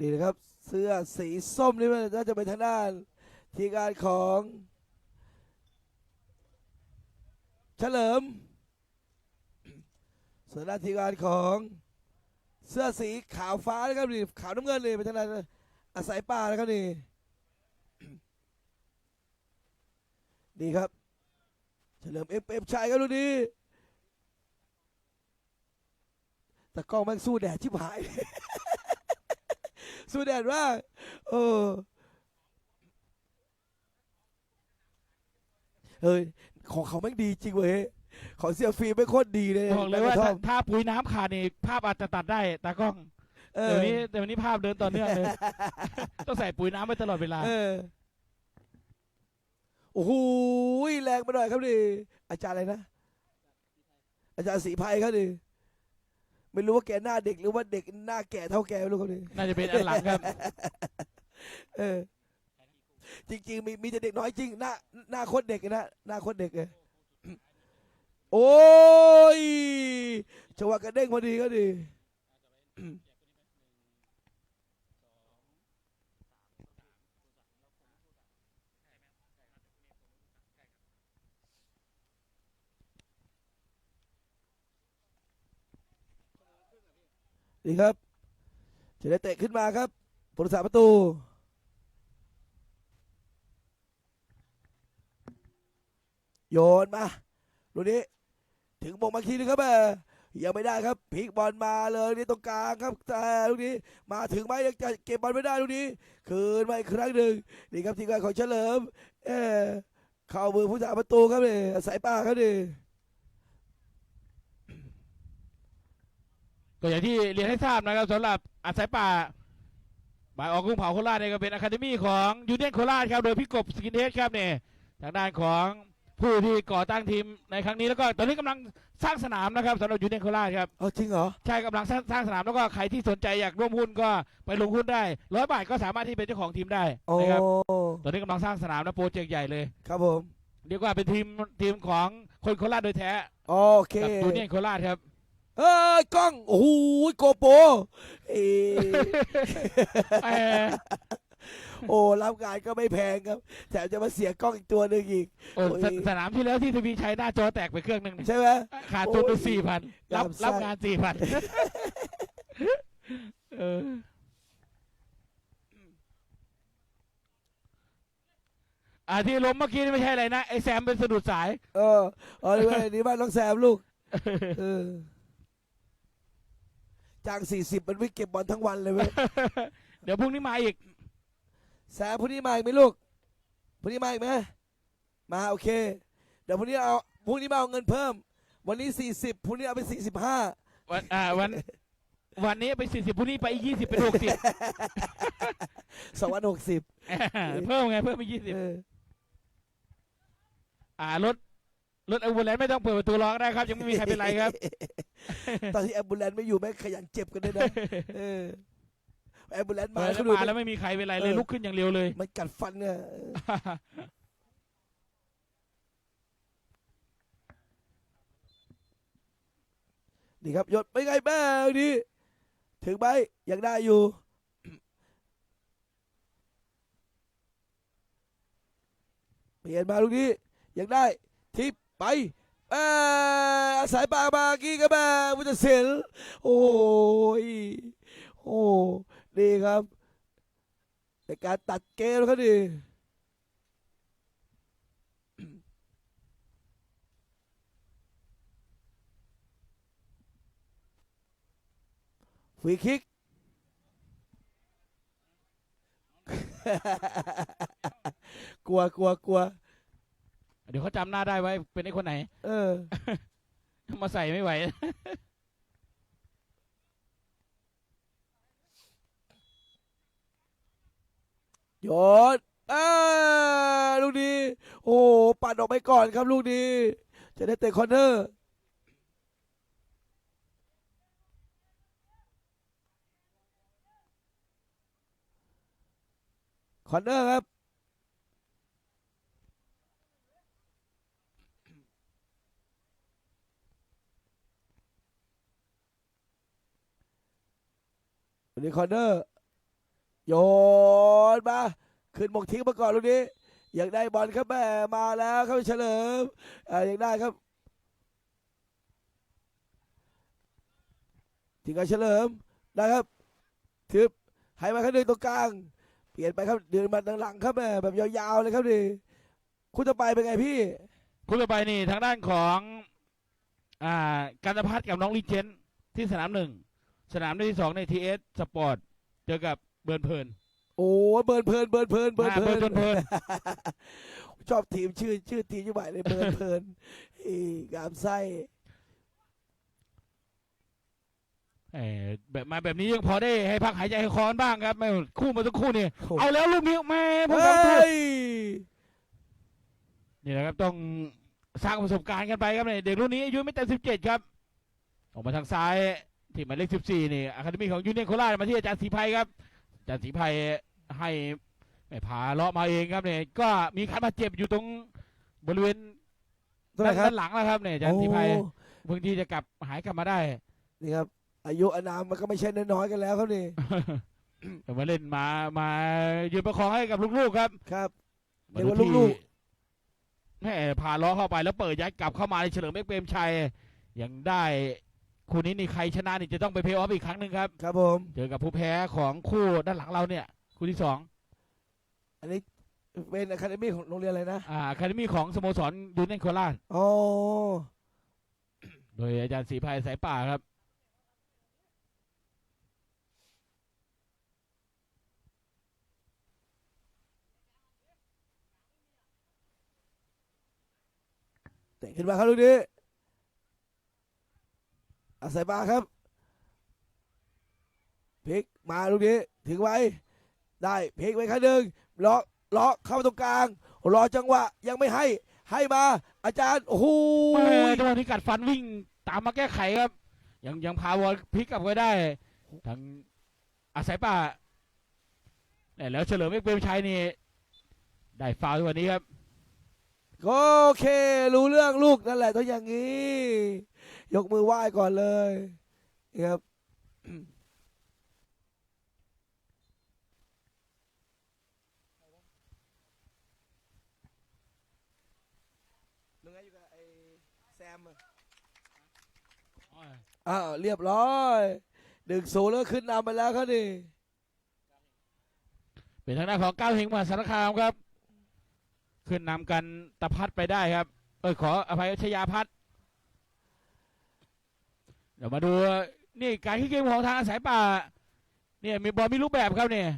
นี่นะครับเสื้อสีส้มนี่มันน่าจะเป็นทางด้าน ทีมงานของ เฉลิมส่วนด้านทีมงานของเสื้อสีขาวฟ้านะครับนี่ขาวน้ำเงินเลยเป็นทางด้านอาศัยป่านะครับนี่นี่ครับ เฉลิมเอฟเอฟชายครับดูดีแต่กล้องแมันสู้แดดชิบหาย สู้แดดมากเออเฮ้ยของเขาแม่งดีจริงเว้ยของเสียฟิล์มไม่งโคตรดีเลยบอกเลยว่าแม่ถ้ากระท่อมถ้าปุ๋ยน้ำขาดนี่ภาพอาจจะตัดได้ตากล้องเออเดี๋ยวนี้แต่วันนี้ภาพเดินต่อเนื่องเลยต้องใส่ปุ๋ยน้ำไว้ตลอดเวลาเออโอ้โหแรงไปหน่อยครับดิอาจารย์อะไรนะ อาจารย์ศรีภัยครับดิ ไม่รู้ว่าแกหน้าเด็กหรือว่าเด็กหน้าแก่เท่าแกไม่รู้ครับดิน่าจะเป็นอันหลังครับเออ จริง ๆ มีมีแต่เด็กน้อยจริง หน้าหน้าโคตรเด็กเลยนะหน้าโคตรเด็กเลยโอ้ยจังหวะกระเด้งพอดีก็ดี นี่ครับจะได้เตะขึ้นมาครับผู้รักษาประตูโยนมาลูกนี้ ถึงมงมาคีนึงครับแม่ยังไม่ได้ครับพลิกบอลมาเลยนี่ตรงกลางครับแต่ลูกนี้ มาถึงไหมยังจะเก็บบอลไม่ได้ลูกนี้ คืนมาอีกครั้งหนึ่งนี่ครับทีมงานของเฉลิม เออเข้ามือผู้รักษาประตูครับเนี่สายป้าครับนี่ ก็อย่างที่เรียนให้ทราบนะครับสำหรับอาศัยป่าหมายออกกุ้งเผาโคราชเนี่ยก็เป็นอะคาเดมี่ของยูเนียนโคราชครับโดยพี่กบสกินเฮดครับเนี่ยทางด้านของผู้ที่ก่อตั้งทีมในครั้งนี้แล้วก็ตอนนี้กำลังสร้างสนามนะครับสำหรับยูเนียนโคราชครับเอาจริงเหรอ ใช่กำลังสร้างสร้างสนามแล้วก็ใครที่สนใจอยากร่วมหุ้นก็ไปลงหุ้นได้ร้อยบาทก็สามารถที่เป็นเจ้าของทีมได้โอ้ นะครับตอนนี้กำลังสร้างสนามนะโปรเจกต์ใหญ่เลยครับผม เรียกว่าเป็นทีมทีมของคนโคราชโดยแท้โอเค กับยูเนียนโคราชครับ เอ้ยกล้องโอ้โหโกโปรเอ้ยแหมโอ้รับงานก็ไม่แพงครับแถมจะมาเสียกล้องอีกตัวหนึ่งอีก โอ้โอ้ย สสนามที่แล้วที่ทวีชัยหน้าจอแตกไปเครื่องหนึ่งใช่ไหม ขาดทุนไปโอ้ยสี่พันรับลำไส้ รับงานสี่พันเอออ่าที่ล้มเมื่อกี้นี่ไม่ใช่อะไรนะ ไอแซมเป็นสะดุดสาย เออเอ๋อนี่ว่านี่บ้านน้องแซมลูกเออ จ้างสี่สิบมันวิ่งเก็บบอลทั้งวันเลยเว้ยเดี๋ยวพรุ่งนี้มาอีกแซมพรุ่งนี้มาอีกไหมลูกพรุ่งนี้มาอีกไหมมาโอเค เดี๋ยวพรุ่งนี้เอาพรุ่งนี้มาเอาเงินเพิ่ม วันนี้สี่สิบพรุ่งนี้เอาไปสี่สิบห้าวันอ่าวันวันนี้ไปสี่สิบพรุ่งนี้ไปยี่สิบเป็นหกสิบสองวันหกสิบเพิ่มไงเพิ่มไปยี่สิบเอออ่ารถ รถอัลบูเลนไม่ต้องเปิดประตูรอก็ได้ครับ ยังไม่มีใครเป็นไรครับ ตอนที่แอมบูเลนไม่อยู่แม่งขยันเจ็บกันด้วยนะเออแอมบูเลนมามาแล้วเขาดูมาแล้วไม่มีใครเป็นไรเลยเออลุกขึ้นอย่างเร็วเลย มันกัดฟันเนี่ยเออนี่ครับหยดไปไงแม่ดีถึงไหมยังได้อยู่เปลี่ยนมาลูกนี้ยังได้ทิป ไปแม่อายปากมากี้กับแม่พุทธศิลป์โอ้ยโอ้ดีครับในการตัดเกมเขาดีฟรีคิกกลัวกลัวกลัว เดี๋ยวเขาจำหน้าได้ไว้ เป็นไอ้คนไหน เออ มาใส่ไม่ไหว โยนอ่าลูกนี้ โอ้ปัดออกไปก่อนครับลูกนี้ จะได้เตะคอร์เนอร์ คอร์เนอร์ครับ วันนี้คอร์เนอร์ โยนมา ขึ้นหมกทิ้งมาก่อนลูกนี้ อยากได้บอลครับแม่มาแล้วครับเฉลิมออยากได้ครับถึงกับเฉลิมได้ครับทึบให้มาข้นึ่งตรงกลาง เปลี่ยนไปครับเดินมาทางหลังครับแม่แบบยาวๆเลยครับดิคุณจะไปเป็นไงพี่คู่ต่อไปนี่ทางด้านของ อ่าการพัฒกับน้องลีเจนที่สนามหนึ่ง สนามที่สองในทีเอสสปอร์ตเจอกับเบิร์นเพลิน โอ้เบิร์นเพลินเบิร์นเพลินเบิร์นอ่าเพลินเบิร์นเพลิน ชอบทีมชื่อชื่อทีมยี่หมายเลยเบิร์นเพลินอีกามไส้เอ่อแบบมาแบบนี้ยังพอได้ให้พักหายใจให้คอนบ้างครับไม่คู่มาสักครู่นี่โอ้เอาแล้วลูกนี้แม่ผมเฮ้ทำถูกยนี่นะครับต้องสร้างประสบการณ์กันไปครับเนี่ยเด็กรุ่นนี้อายุไม่แต่สิบเจ็ดครับ ออกมาทางซ้าย ที่หมายเลขสิบสี่นี่อะคาเดมี่ของยูเนียนโคราชมาที่อาจารย์ศรีไพครับอาจารย์ศรีไพให้ไม่พาเลาะมาเองครับเนี่ยก็มีการบาดเจ็บอยู่ตรงบริเวณตัวไหนด้านครับด้านหลังนะครับเนี่ยอาจารย์ศรีไพโอ้เพิ่งที่จะกลับหายกลับมาได้นี่ครับอายุอานามมันก็ไม่ใช่น้อยๆกันแล้วครับนี่แต่มาเล่นมามายืนประคองให้กับลูกๆครับ ครับเรีมายกดูว่าที่ลูกแม่พาล้อเข้าไปแล้วเปิดยัดกลับเข้ามาในเฉลิมเอกเปรมชัยยังได้ คู่นี้นี่ใครชนะนี่จะต้องไปเพลย์ออฟอีกครั้งหนึ่งครับครับผม เจอกับผู้แพ้ของคู่ด้านหลังเราเนี่ย คู่ที่สองอันนี้เป็นอะคาเดมี่ของโรงเรียนอะไรนะอ่าคาเดมี่ของสโมสรยูเนียนโคราชอ๋อโดยอาจารย์ศรีภัยสายป่าครับเตะขึ้นมาครับลูกนี้ อาศัยมาครับพลิกมาลูกนี้ถึงไว้ ได้พลิกไว้ครั้งหนึ่งล็อกล็อกเข้าตรงกลาง รอจังหวะยังไม่ให้ให้มา อาจารย์โอ้โหแม่จังหวะนี้กัดฟันวิ่งตามมาแก้ไขครับ ยังยังพาวอลพลิกกลับไว้ได้ทางอาศัยป่าเนี่ยแล้วเฉลิมเอกเปรมชัยนี่ได้ฟาวล์วันนี้ครับโอเค รู้เรื่องลูกนั่นแหละต้องอย่างนี้ ยกมือไหว้ก่อนเลยนี่ครับมึงไงอยู่กับไอ้แซมอะอ้าวเรียบร้อยดึงสูแล้วขึ้นนำไปแล้วเขาดิเป็นทางด้านของก้าวเฮงมหาสารคามครับ ขึ้นนำกันตะพัดไปได้ครับ เออขออภัยชยาพัฒน์ เดี๋ยวมาดูนี่การที่เกมของทางอาศัยป่า เนี่ยมีบอลมีรูปแบบครับเนี่ย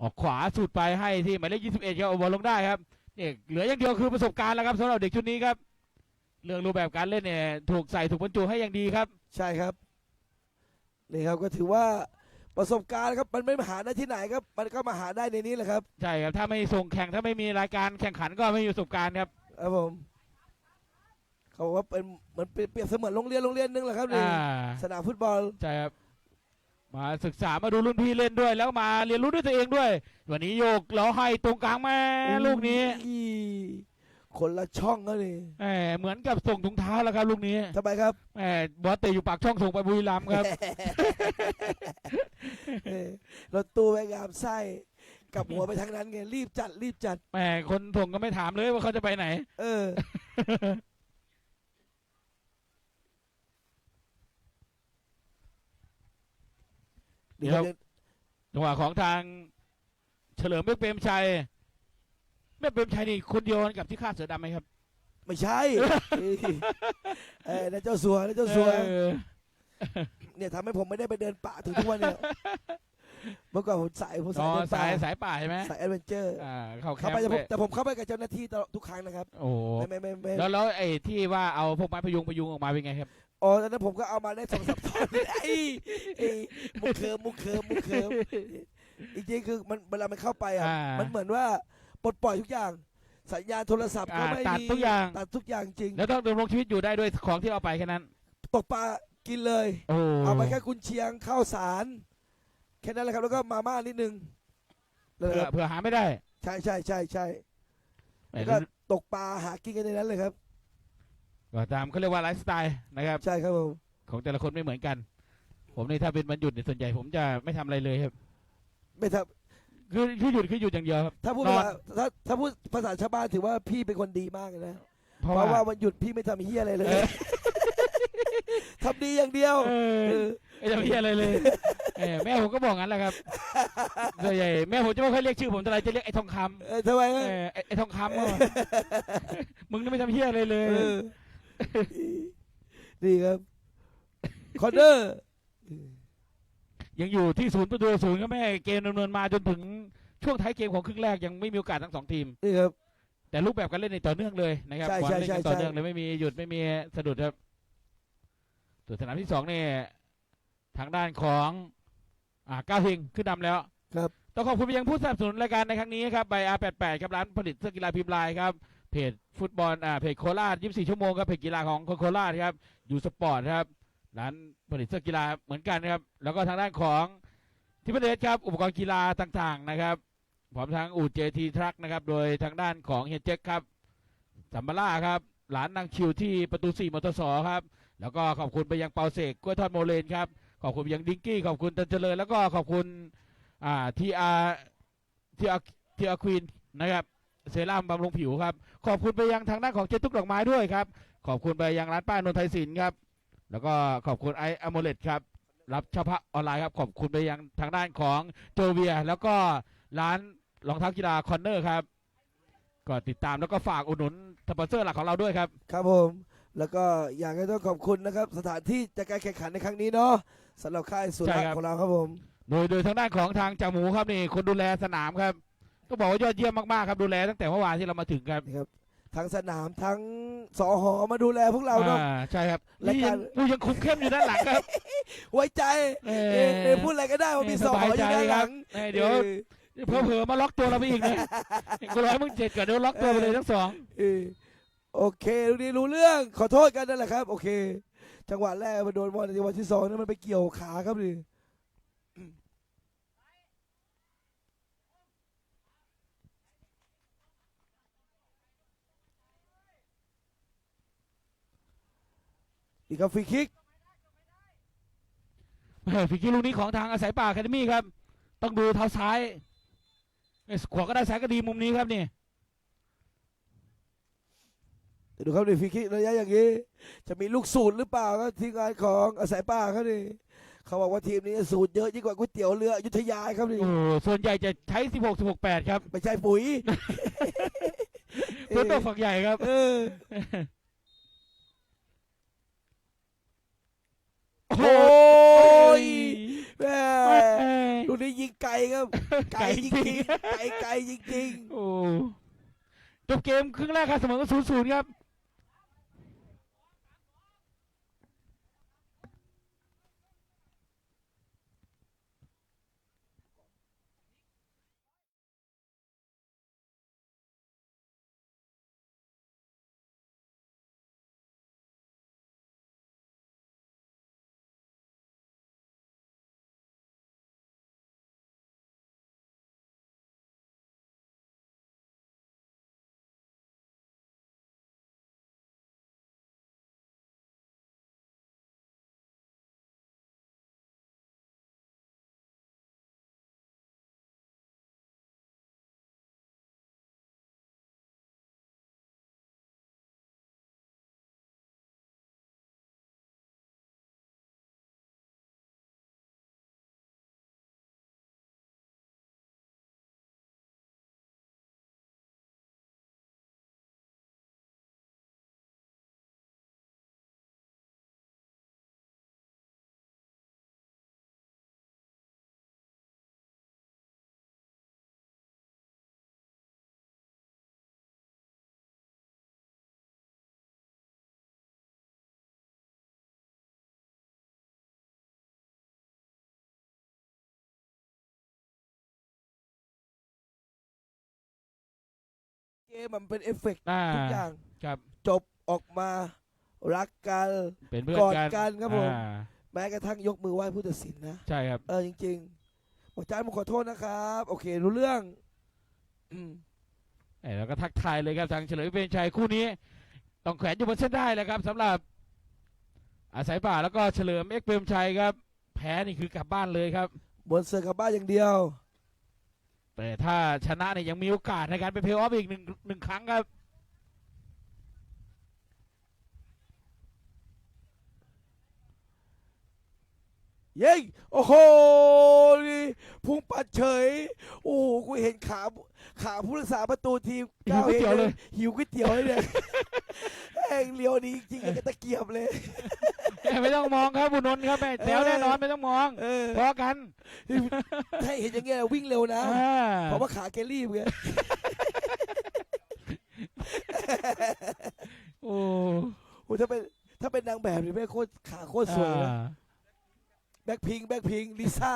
ออกขวาสุดไปให้ที่หมายเลข21ครับเอาบอลลงได้ครับเนี่ยเหลืออย่างเดียวคือประสบการณ์แล้วครับสำหรับเด็กชุดนี้ครับ เรื่องรูปแบบการเล่นเนี่ยถูกใส่ถูกบรรจุให้อย่างดีครับ ใช่ครับนี่ครับก็ถือว่าประสบการณ์ครับมันไม่มาหาได้ที่ไหนครับ มันก็มาหาได้ในนี้แหละครับ ใช่ครับถ้าไม่ส่งแข่งถ้าไม่มีรายการแข่งขันก็ไม่มีประสบการณ์ครับครับผม เขาบอกว่าเป็นเหมือนเปรียบเปรียบเสมือนโรงเรียนโรงเรียนหนึงแหละครับนี่อ่าสนามฟุตบอล ใช่ครับมาศึกษามาดูรุ่นพี่เล่นด้วย แล้วมาเรียนรู้ด้วยตัวเองด้วย วันนี้โยกแล้วให้ตรงกลางแม่ลูกนี้อุ้ยคนละช่องก็นี่แหมเหมือนกับส่งถุงเท้าแล้วครับลูกนี้ทำไมครับแหมบอสเตะอยู่ปากช่องส่งไปบุรีรัมย์ครับ เออรถตู้ไปงามไส้กลับหัวไปทางนั้นไงรีบจัดรีบจัด แหมคนส่งก็ไม่ถามเลยว่าเขาจะไปไหน เออ เดี๋ยว จังหวะของทาง เฉลิมเมฆเปรมชัยเมฆเปรมชัยนี่คนเดียวกับที่ฆ่าเสือดำไหมครับ ไม่ใช่ เออนั่นเจ้าสัวนั่นเจ้าสัวเออเนี่ยทำให้ผมไม่ได้ไปเดินป่าถึงทุกวันเนี่ยเมื่อก่อนผมสายผมอ๋สาอยเดินสาป่ายสายป่าใช่ไหมสายแอดเวนเจอร์อ่าเข้าแคเข้ามไปป์แต่ผมไปแต่ผมเข้าไปกับเจ้าหน้าที่ตลอดทุกครั้งนะครับ โอ้โหไม่ไม่ไม่ไม่แล้วแล้วไอ้ที่ว่าเอาพวกไม้พยุงพยุงออกมาเป็นไงครับ อ๋อตอนนั้นผมก็เอามาได้สองสามตอนไอ้ไอ้มุกเคิมมุกเคิมมุกเคิมจริงๆคือมันเวลามันเข้าไปอะอ่ามัมันเหมือนว่าปลดปล่อยทุกอย่าง สัญญาณโทรศัพท์ก็อ่าไม่ตัดมีทุกอย่าง ตัดทุกอย่างจริง แล้วต้องดำรงชีวิตอยู่ได้ด้วยของที่เอาไปแค่นั้น ตกปลากินเลย โอ้เอาไปแค่กุนเชียงข้าวสารแค่นั้นแหละครับ แล้วก็มาม่านิดนึงเลยเผื่อครับเผื่อหาไม่ได้ใช่ใช่ใช่ใช่แหมแล้วก็ตกปลาหากินกันในนั้นเลยครับ ก็ตามเขาเรียกว่าไลฟ์สไตล์นะครับ ใช่ครับผมของแต่ละคนไม่เหมือนกัน ผมนี่ถ้าเป็นวันหยุดเนี่ยส่วนใหญ่ผมจะไม่ทำอะไรเลยครับ ไม่ถ้าคือคือหยุดคือหยุดอย่างเดียวครับถ้าพูดนอนภาษาถ้าถ้าพูดภาษาชาวบ้านถือว่าพี่เป็นคนดีมากเลยนะเพราะเพราะว่าว่า วันหยุดพี่ไม่ทำเฮียอะไรเลยเออ ทำดีอย่างเดียวเอเอออไม่จะมีอะไรเลยเออแม่ผมก็บอกงั้นแหละครับส่วนใหญ่แม่ผมจะไม่ค่อยเรียกชื่อผมแต่ไรจะเรียกไอ้ทองคำเออทำไมเอฮะอไอ้ไอ้ทองคำอะมึงนี่ไม่ทำเฮียอะไรเลย เออ ดีครับคอนเนอร์ยังอยู่ที่ศูนย์ประตูศูนย์ก็แม่เกมดำเนินมาจนถึงช่วงท้ายเกมของครึ่งแรกยังไม่มีโอกาสทั้งสองทีม นี่ครับ แต่รูปแบบการเล่นในต่อเนื่องเลยนะครับใช่บอลใช่เล่นกันใช่ต่อเนื่องใช่เลยไม่มีหยุดไม่มีสะดุดครับส่วนสนามที่สองนี่ทางด้านของอ่าก้าวเฮงขึ้นนำแล้วครับ ต้องขอบคุณไปยังผู้สนับสนุนรายการในครั้งนี้ครับไบอาร์88 ครับร้านผลิตเสื้อกีฬาพิมพ์ลายครับ เพจฟุตบอลอ่าเพจโคราช24 ชั่วโมงครับเพจกีฬาของคนโคราชครับยูสปอร์ตครับร้านผลิตเสื้อกีฬาเหมือนกันนะครับ แล้วก็ทางด้านของทิพเดชครับ อุปกรณ์กีฬาต่างๆนะครับพร้อมทั้งอูดเจทีทรัคนะครับ โดยทางด้านของเฮียเจ๊กครับสัมบาร่าครับร้านนางชิวที่ประตู4มอตสอครับ แล้วก็ขอบคุณไปยังเปาเสกกล้วยทอดโมเลนครับ ขอบคุณยังดิงกี้ ขอบคุณตันเจริญ แล้วก็ขอบคุณอ่าทีอาทีอาทีอาควีนนะครับ เซรั่มบำรุงผิวครับ ขอบคุณไปยังทางด้านของเจตุกดอกไม้ด้วยครับ ขอบคุณไปยังร้านป้านนทไทยศิลป์ครับ แล้วก็ขอบคุณไออโมเลตครับ รับเฉพาะออนไลน์ครับ ขอบคุณไปยังทางด้านของโจเวีย แล้วก็ร้านรองเท้ากีฬาคอนเนอร์ครับ ก็ติดตามแล้วก็ฝากอุดหนุนสปอนเซอร์หลักของเราด้วยครับ ครับผม แล้วก็อยากให้ต้องขอบคุณนะครับ สถานที่จากการแข่งขันในครั้งนี้เนาะสำหรับค่ายสุใช่ราครับของเราครับผม โดยโดยทางด้านของทางจ่าหมูครับนี่คนดูแลสนามครับ ก็บอกว่ายอดเยี่ยมมากๆครับดูแลตั้งแต่เมื่อวานที่เรามาถึงครับนะครับทั้งสนามทั้งสอหอมาดูแลพวกเราเนาะ อ่าใช่ครับรายนี่กายัรงกูยังคุมเข้มอยู่ด้านหลังครับไว้ใจเอเออเออพูดอะไรก็ได้ว่ามีสอหออยู่ด้านหลังเออเดี๋ยวออเผลอๆมาล็อกตัวเราไปอีกนะกูร้อยมึงเจ็ดก่อนเดี๋ยวล็อกตัวไปเลยทั้งสอง เออโอเครู้ดีรู้เรื่องขอโทษกันนั่นแหละครับ โอเค จังหวะแรกมาโดนบอลในจังหวะที่สองนั้นมันไปเกี่ยวขาครับดิ อีกครับฟรีคิกเออฝีคิกลูกนี้ของทางอาศัยป่าแคดมี่ครับ ต้องดูเท้าซ้ายเอ้ยขวาก็ได้ซ้ายก็ดีมุมนี้ครับนี่เดี๋ยวดูครับดิฟรีคิกระยะอย่างนี้ จะมีลูกสูตรหรือเปล่าครับทีมงานของอาศัยป่าครับนี่เขาบอกว่าทีมนี้สูตรเยอะยิ่งกว่าก๋วยเตี๋ยวเรืออยุธยาครับนี่โอ้ส่วนใหญ่จะใช้16 16 8ครับไม่ใช่ปุ๋ยเพื่อนตัวฝักใหญ่ครับ เออ โอ้โอ้ยยแม่แม่ลูกนี้ยิงไกลครับ ไกลไก่จจริริงงๆไกลไกลจริงโอ้จบเกมครึ่งแรกครับเสมอศูนย์ศูนย์ครับ เกมมันเป็นเอฟเฟกต์อ่า ทุกอย่างครับ จบออกมารักกัน เป็นเพื่อนกอดกันกันครับผม อ่าแม้กระทั่งยกมือไหว้ผู้ตัดสินนะ ใช่ครับ เออจริงๆบอกจานผมขอโทษนะครับ โอเค รู้เรื่องอืมเอ้ยแล้วก็ทักทายเลยครับทางเฉลิมเป็นชัยคู่นี้ ต้องแขวนอยู่บนเส้นได้เลยครับสำหรับ อาศัยป่าแล้วก็เฉลิมเอ็กเปรมชัยครับ แพ้นี่คือกลับบ้านเลยครับ บนเสือกลับบ้านอย่างเดียว แต่ถ้าชนะเนี่ยยังมีโอกาสในการไปเพลย์ออฟอีกหนึ่งหนึ่งครั้งครับ เย้โอ้โหนี่พุ่งปัดเฉย โอ้โหกูเห็นขา ขาผู้รักษาประตูทีมหิวก๋วยเตี๋ยวเลย หิวก๋วยเตี๋ยวเลยเนี่ยแม่งเลียวดีจริงๆอย่างกับตะเกียบเลยไม่ต้องมองครับบุญนนท์ครับแม่แถวแน่นอนไม่ต้องมองเออ พอกันถ้าเห็นอย่างเงี้ยวิ่งเร็วนะ อ่าเพราะว่าขาแกรีบไงโอ้โอ้ถ้าเป็นถ้าเป็นนางแบบนี่แม่งโคตรขาโคตรสวยนะอ่าแบ็คพิงแบ็คพิงลิซ่า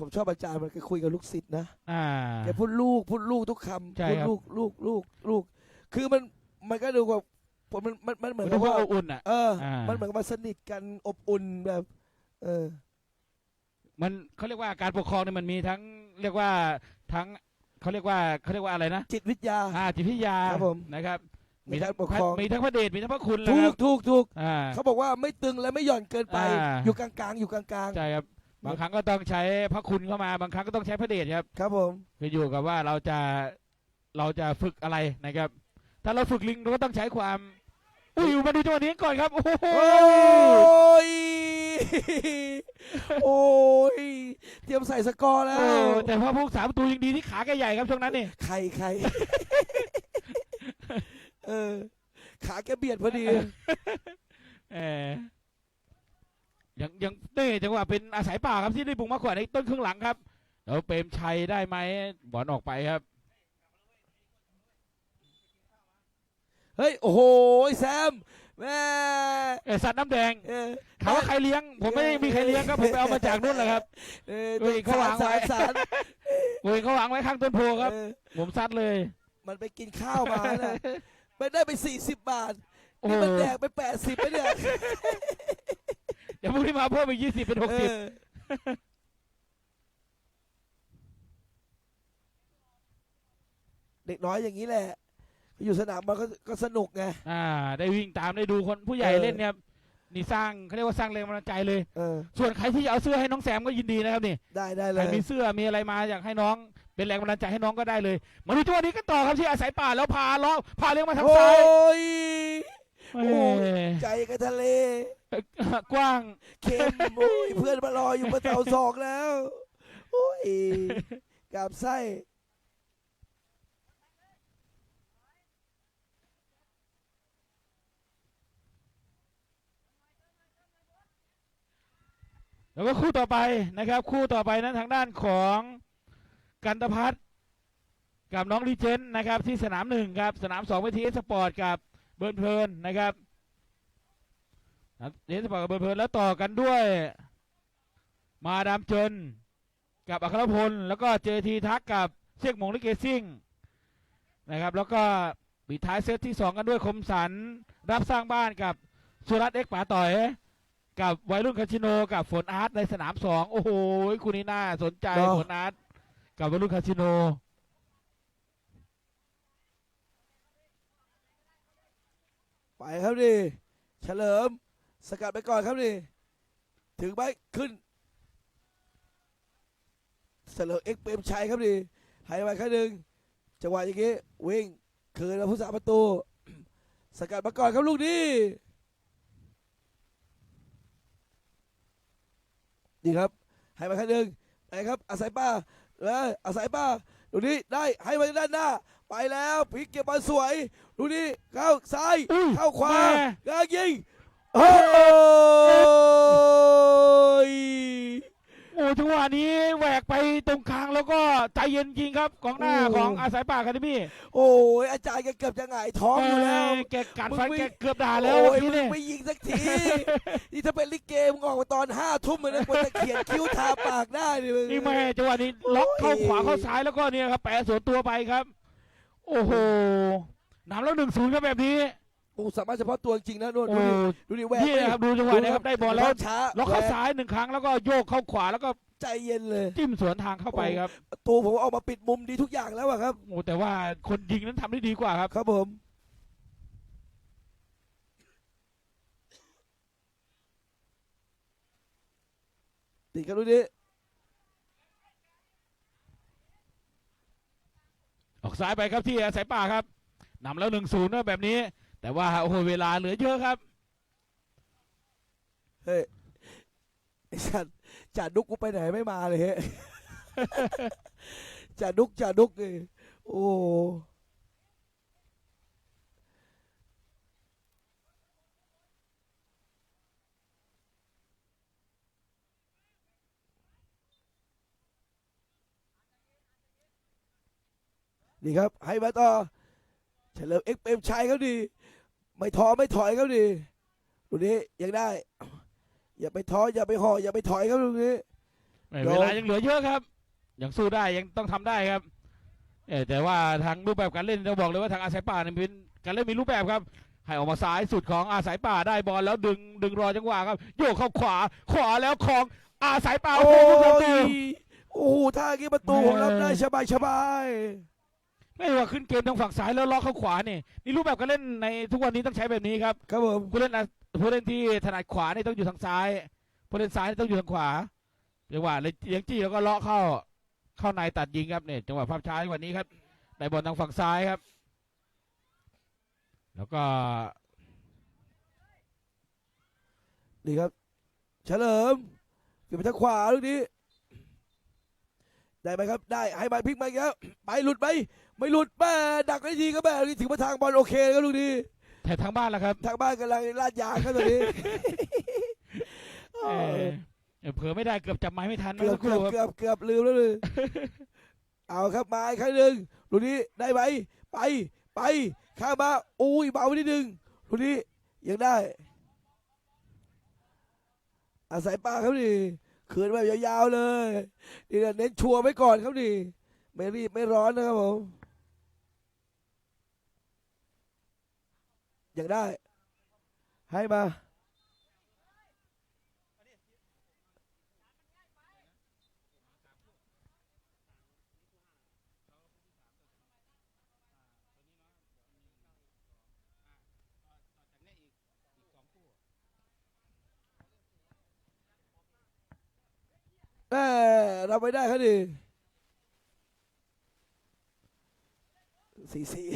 ผมชอบอาจารย์มันแกคุยกับลูกศิษย์นะอ่า แกพูดลูกพูดลูกทุกคำใช่พูดครับ ลูกลูกลูกลูก คือมันมันก็ดูว่าผมมันมันมันเหมือนมันกัต้อบงว่าอบอุ่นอะ เออ อ่ามั มันเหมือนกับมาสนิทกันอบอุ่นแบบ เออ มันเขาเรียกว่าการปกครองเนี่ยมันมีทั้งเรียกว่าทั้งเขาเรียกว่าเขาเรียกว่าอะไรนะจิตวิทยา อ่าจิตวิทยาครับผมนะครับในมีทั้กางรปกครอง มีทั้งพระเดชมีทั้งพระคุณเลยถูครักบถูกถูกอ่า เขาบอกว่าไม่ตึงและไม่หย่อนเกินไป อ่า อยู่กลางๆ อยู่กลางใช่ครับ บางครั้งก็ต้องใช้พระคุณเข้ามา บางครั้งก็ต้องใช้พระเดชครับๆครับผมคืออยู่กับว่าเราจะเราจะฝึกอะไรนะครับ ถ้าเราฝึกลิงเราก็ต้องใช้ความอุ้ยมาดูจังหวะนี้ก่อนครับ โอ้โหโอ้ย โอ้ย เตรียมใส่สกอร์แล้โอ้วแต่พอพวกสามประตูยังดีที่ขาแกใหญ่ครับช่วงนั้นนี่ใครใคร เออ ขาแกเบียดพอดี เออ ยังยังเต้จังหวะเป็นอาศัยป่าครับที่ได้บุกมาขวาในต้นครึ่งหลังครับ แล้วเปรมชัยได้ไหมบอลออกไปครับ เฮ้ย โอ้โหแซมแม่เออสัตว์น้ำแดงเออถามว่าใครเลี้ยง ผมไม่ได้มีใครเลี้ยงครับผมไปเอามาจากนู่นแหละครับ เออเฮ้ยเขาวางไว้ สารสารผมเห็นเขาวางไว้ข้างต้นโพครับ เออผมซัดเลย มันไปกินข้าวมาน่ะไปได้ไปสี่สิบบาทโอ้นี่โหมันแดกไปแปดสิบไปเนี่ย เดี๋ยวพรุ่งนี้มาเพิ่มอีกยี่สิบเป็นหกเอสิบอเด็กน้อยอย่างนี้แหละ อยู่สนามมันก็ก็สนุกไง อ่า ได้วิ่งตามได้ดูคนผู้ใหญ่เออเล่นเนี่ยครับนี่สร้างเขาเรียกว่าสร้างแรงบันดาลใจเลย เออ ส่วนใครที่จะเอาเสื้อให้น้องแซมก็ยินดีนะครับนี่ได้ได้เลใครย มีเสื้อมีอะไรมาอยากให้น้อง เป็นแรงบันดาลใจให้น้องก็ได้เลย มาดูจังหวะนี้กันต่อครับที่อาศัยป่าแล้วพาล้อพาเลี้ยงมาทางโอ้ซ้ายยเอ้ โอ้ยยใจกับทะเล กว้างเค็มโอ้ยเพื่อนมารออยู่บนเสาสองแล้ว โอ้ยกราบไส้แล้วก็คู่ต่อไปนะครับ คู่ต่อไปนั้นทางด้านของกันตพัฒน์กับน้องลีเจนต์นะครับ ที่สนามหนึ่งครับ สนามสองเวทีเอสปอร์ตกับ เบิร์นเพลินนะครับเอสปอร์ตกับเบิร์นเพลินแล้วต่อกันด้วย มาดามเจนกับอัครพล แล้วก็เจทีทักกับเชียกหมงลิเกซิ่งนะครับ แล้วก็ปิดท้ายเซตที่สองกันด้วยคมสันรับสร้างบ้านกับสุรัตน์เอ็กป๋าต่อย กับวัยรุ่นคาสิโน กับฝนอาร์ตในสนามสองโอ้โหคุณนี่น่าสนใจเนอะฝนอาร์ตกับวัยรุ่นคาสิโน ไปครับดิเฉลิม สกัดไปก่อนครับดิถึงไหมขึ้นเฉลิมเอ็กเปรมชัยครับดิให้ไปครั้งหนึ่งจังหวะอย่างงี้วิ่งคืนมาผู้สาประตู สกัดมาก่อนครับลูกนี้ดีครับให้มาครั้งหนึ่งไปครับอาศัยป้าเลยอาศัยป้าลูกนี้ได้ให้ไปด้านหน้า ไปแล้วพลิกเก็บบอลสวยลูกนี้เข้าซ้ายอุ้ยเข้าขวาแม่ กางยิงโอ้ยโอ้จังหวะนี้แหวกไปตรงกลางแล้วก็ใจเย็นจริงครับกองหน้าของอาศัยป่าคาเดมี่โอ้ยอาจารย์แกเกือบจะหงายท้องอยู่แล้ว แกกัดฟันมึงไม่ แกเกือบด่าแล้วโอ้ยเมื่อกี้มึงนี่ไม่ยิงสักที นี่ถ้าเป็นลิเกมึงออกมาตอนห้าทุ่มเลยนะกว่าจะเขียนคิ้วทาปากได้นี่มึงนี่แม่จังหวะนี้ล็อกเข้าโอ้ยขวาเข้าซ้ายแล้วก็เนี่ยครับแปะสวนตัวไปครับ โอ้โหนำแล้วหนึ่งศูนย์ครับแบบนี้ โอ้สามารถเฉพาะตัวจริงนะนวดดูดิดูดิแหวกนี่ไปครับดูจังหวะนะครับได้บอลแล้วช้าล็อเข้าซ้ายหนึ่งครั้งแล้วก็โยกเข้าขวาแล้วก็ใจเย็นเลยจิ้มสวนทางเข้าไปครับตัวผมออกมาปิดมุมดีทุกอย่างแล้วอะครับ โอ้แต่ว่าคนยิงนั้นทำได้ดีกว่าครับ ครับผม ติดครันดูดิ ออกซ้ายไปครับที่อาศัยป่าครับนำแล้วหนึ่งศูนย์แบบนี้ แต่ว่าโอ้โหเวลาเหลือเยอะครับเฮ้ยไอ้จัดจ่าดุกกูไปไหนไม่มาเลยเฮ้ยจ่าดุกจ่าดุกเลยโอ้ นี่ครับให้มาต่อเฉลิมเอ็กเอ็มชัยเขาดี ไม่ท้อไม่ถอยเขาดีดูนี้ยังได้ อย่าไปท้ออย่าไปห่ออย่าไปถอยครับตรงนี้ไม่โยมเวลายังเหลือเยอะครับ ยังสู้ได้ยังต้องทำได้ครับเออแต่ว่าทางรูปแบบการเล่นต้องบอกเลยว่าทางอาศัยป่าเนี่ยเป็นการเล่นมีรูปแบบครับ ให้ออกมาซ้ายสุดของอาศัยป่าได้บอลแล้วดึงดึงรอจังหวะครับ โยกเข้าขวาขวาแล้วของอาศัยป่าโอ้โอ้โหลูกประตูยโอ้โหท่ากี้ประตูผมรับได้สบายสบาย ไม่ว่าขึ้นเกมทางฝั่งซ้ายแล้วล็อกเข้าขวานี่นี่รูปแบบการเล่นในทุกวันนี้ต้องใช้แบบนี้ครับครับผมผู้เล่นอะผู้เล่นที่ถนัดขวานี่ต้องอยู่ทางซ้ายผู้เล่นซ้ายนี่ต้องอยู่ทางขวาจังหวะเลยเลี้ยงจี้แล้วก็เลาะเข้า เข้าในตัดยิงครับเนี่ยจังหวะภาพช้าวันนี้ครับได้บอลทางฝั่งซ้ายครับ แล้วก็นี่ครับ เฉลิมเก็บไปทางขวาลูกนี้ ได้ไหมครับ ได้ให้มาพลิกมาอีกแล้วไปหลุดไหม ไม่หลุดแม่ดักได้ทีครับแม่ลูกนี้ถึงมาทางบอลโอเคครับลูกนี้แถวทางบ้านแล้วครับ ทางบ้านกำลังลาดยางครับตอนนี้ เออเออเผลอไม่ได้เกือบจับไม้ไม่ทันเกือบเมื่อสักคเกืรู่อบครับเกือบเกือบลืมแล้วเลยเอาครับมาอีกครั้งหนึ่งลูกนี้ได้ไหมไปไปข้ามมาอุ้ยเบาไปนิดนึงลูกนี้ยังได้ อาศัยปลาครับนี่ขืนแบบยาวๆเลยนี่นะเน้นชัวร์ไว้ก่อนครับนี่ไม่รีบไม่ร้อนนะครับผม ยังได้ ให้มาแม่เราไม่ได้ครับดิสี่สี่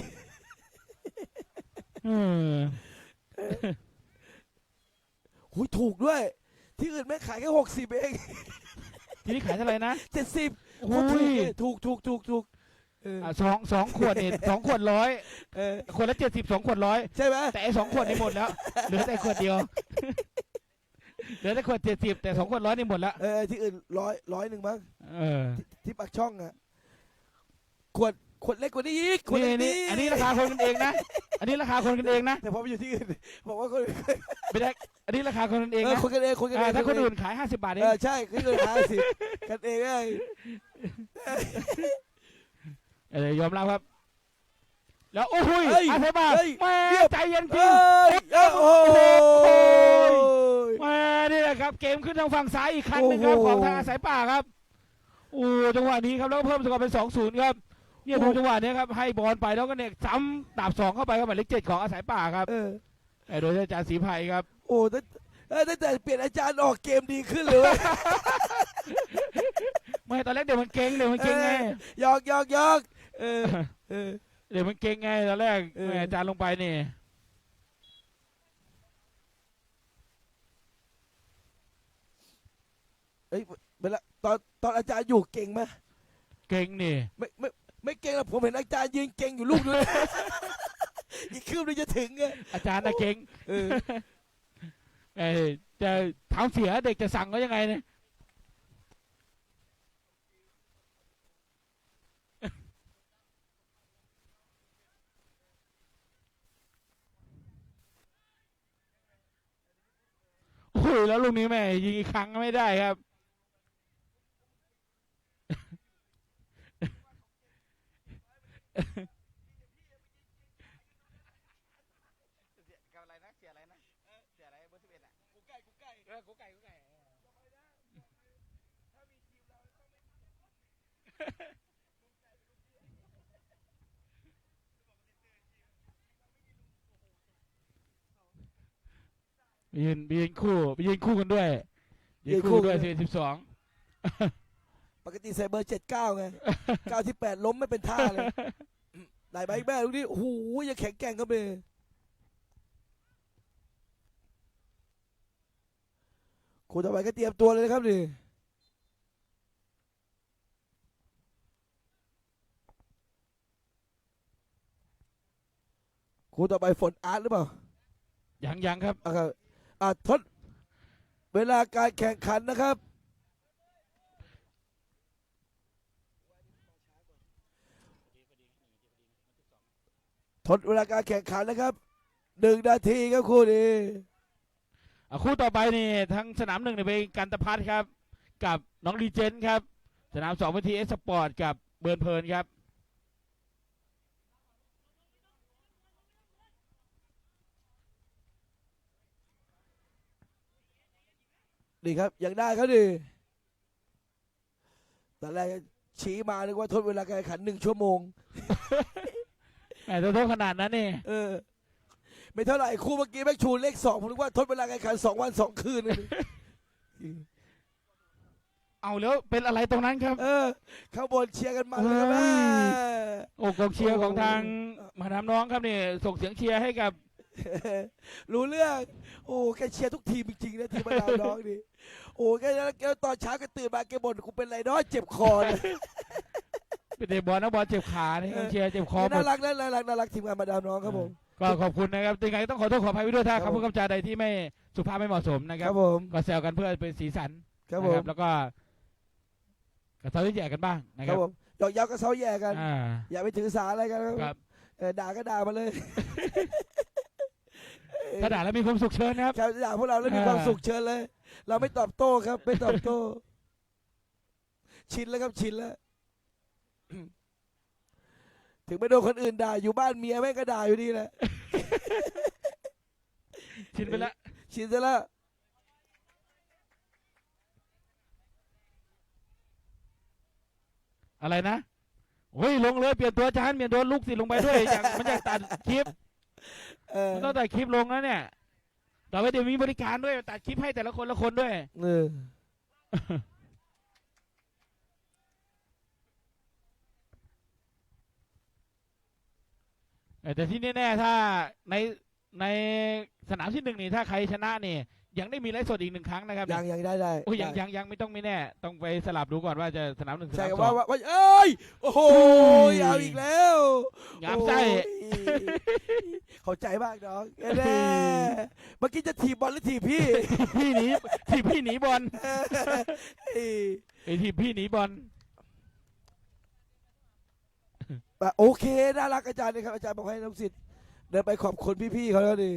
หุยถูกด้วย ที่อื่นไม่ขายแค่หกสิบเองทีนี้ขายเท่าไหร่นะ เจ็ดสิบโอ้ยถูกถูกถูกถูกเอออะสองสองขวดเนี่ยสองขวดร้อยเออขวดละเจ็ดสิบสองขวดร้อยใช่ไหมแต่ไอ้สองขวดนี่หมดแล้วเหลือแต่ขวดเดียวเหลือแต่ขวดเจ็ดสิบแต่สองขวดร้อยนี่หมดแล้วเออที่อื่นร้อยร้อยหนึ่งมั้งเออที่ที่ปากช่องอะขวด ขวดเล็กกว่านี้อีกขวดนี่เล็กนี่อันนี้ราคาคนกันเองนะ อันนี้ราคาคนกันเองนะแต่พอไปอยู่ที่อื่นบอกว่าคนไม่ได้อันนี้ราคาคนกันเองเออนะคนกันเองคนกันเออ่างถ้าคนอื่นขายห้าสิบบาทเอเองอใช่คนอื่นห้าสิบกันเองไงเออยอมรับครับ แล้วโอ้โหยเฮ้ยอาเซบาเฮ้ยแม่เรียบใจเย็นจริเอ้งยโอ้โหแม่นี่แหละครับเกมขึ้นทางฝั่งซ้ายอีกครั้งหนึ่งครับโอ้โหของทางอาศัยป่าครับโอ้จังหวะนี้ครับแล้วก็เพิ่มสกอร์เป็นสองศูนย์ครับ เนี่ยดูจังหวะเนี้ยครับให้บอลไปแล้วก็เนี่ยซ้ำดาบสองเข้าไปครับหมายเลขเจ็ดของอาศัยป่าครับเออเอ่อโดยอาจารย์ศรีไพรครับโอ้ตั้งเออตั้งแต่เปลี่ยนอาจารย์ออกเกมดีขึ้นเลยเว้ยไม่ตอนแรกเดี๋ยวมันเก่งเดี๋ยวมันเก่งไงหยอกหยอกหยอกเออเออ เดี๋ยวมันเก่งไงตอนแรกเออแม่อาจารย์ลงไปนี่เอ้ยเวลาตอนตอนอาจารย์อยู่เก่งไหมเก่งนี่ไม่ไม่ ไม่เก่งหรอกผมเห็นอาจารย์ยืนเก่งอยู่ลูกด้วยอีกคืบนึงจะถึงไงอาจารย์น่ะเก่งเออเอ้ยจะทำเสียเด็กจะสั่งก็ยังไงเนี่ยโอ้ยแล้วลูกนี้แม่ยิงอีกครั้งก็ไม่ได้ครับ กับอะไรนะเสียอะไรนะเสียอะไรเบอร์สิบเอ็ดอะกูไก่กูไก่เออกูไก่กูไก่ไปยืนไปยืนคู่ไปยืนคู่กันด้วยยืนคู่ด้วยสิบสิบสอง ปกติใส่เบอร์เจ็ดเก้าไงเก้าที่แปดล้มไม่เป็นท่าเลยไหนไปแม่ลูกนี้โอ้โหยังแข็งแกร่งครับเลยคู่ต่อไปก็เตรียมตัวเลยนะครับนี่คู่ต่อไปฝนอาร์ตหรือเปล่ายังยังครับอะครับอะทดเวลาการแข่งขันนะครับ ทดเวลาการแข่งขันนะครับหนึ่งนาทีครับคู่นี้อะคู่ต่อไปนี่ทั้งสนามหนึ่งเนี่ยเป็นกันตพัฒน์ครับ กับน้องดีเจนครับ สนามสองเป็นทีเอสปอร์ตกับเบิร์นเพลินครับนี่ครับยังได้ครับดิตอนแรกชี้มานึกว่าทดเวลาการแข่งขันหนึ่งชั่วโมง แหมตัวโตขนาดนั้นนี่เออ ไม่เท่าไหร่คู่เมื่อกี้แม่งชูเลขสองผมนึกว่าทดเวลาการแข่งขันสองวันสองคืนเลยเอาแล้วเป็นอะไรตรงนั้นครับ เออข้างบนเชียร์กันมาเลยครับแม่ โอ้กองเชียร์ของทางมาดามน้องครับนี่ส่งเสียงเชียร์ให้กับ รู้เรื่อง โอ้แกเชียร์ทุกทีมจริงๆนะทีมเราน้องนี่ โอ้แกแกตอนเช้าแกตื่นมาแกบ่นกูเป็นไรเนาะเจ็บคอเลย เป็นเตะบอลนักบอลเจ็บขานี่กองเชียร์เจ็บคอหมน่าดรักนะน่ารักน่ารักทีมงานมาดามน้องครับผมก็ขอบคุณนะครับยังไงต้องขอโทษขออภัยไว้ด้วยถ้าครับคำพูดคำจาใดที่ไม่สุภาพไม่เหมาะสมนะคครัรับบผมก็แซวกันเพื่อเป็นสีสันครับนะผมแล้วก็กระเทาที่แย่กันบ้างนะคครัรับบผมหยอกเย้าก็เซาแย่กัน อ่าอย่าไปถือสาอะไรกันครับครับเออด่าก็ด่ามาเลยถ้าด่าแล้วมีความสุขเชิญนะครับ ชาวด่าพวกเราแล้วมีความอ่าสุขเชิญเลย เราไม่ตอบโต้ครับ ไม่ตอบโต้ ชินแล้วครับชินแล้ว ถึงไม่โดนคนอื่นด่าอยู่บ้านเมียแม่งก็ด่าอยู่ดีแหละ ชินไปแล้วชินซะแล้วอะไรนะโอ้ยลงเลยเปลี่ยนตัวอาจานเปลี่ยนตัวลูกศิษย์ลงไปด้วยอยากมันอยากตัดคลิปเออมันต้องตัดคลิปลงแล้วเนี่ย ต่อไปเดี๋ยวมีบริการด้วยตัดคลิปให้แต่ละคนละคนด้วย เออ เออ แต่ที่แน่ๆถ้าในในสนามที่หนึ่งนี่ถ้าใครชนะนี่ยังได้มีไลฟ์สดอีกหนึ่งครั้งนะครับยังยังได้ได้โอ้ยยังได้ยังยังไม่ต้องไม่แน่ ต้องไปสลับดูก่อนว่าจะสนามหนึ่งสใช่นามครับสอว่างว่าว่าเอ้ยโอ้โหอุ้ยเอาอีกแล้วงามไส้โอ้ยเข้าใจมากน้องแน่เมื่อกี้จะถีบบอลหรือถีบพี่พี่หนีทีบพี่หนีบอลเอ้ยไอ้ทีบพี่หนีบอล อะ โอเคน่ารักอาจารย์นะครับอาจารย์บอกให้น้องสิทธิ์เดินไปขอบคุณพี่ๆเขาแล้วดิ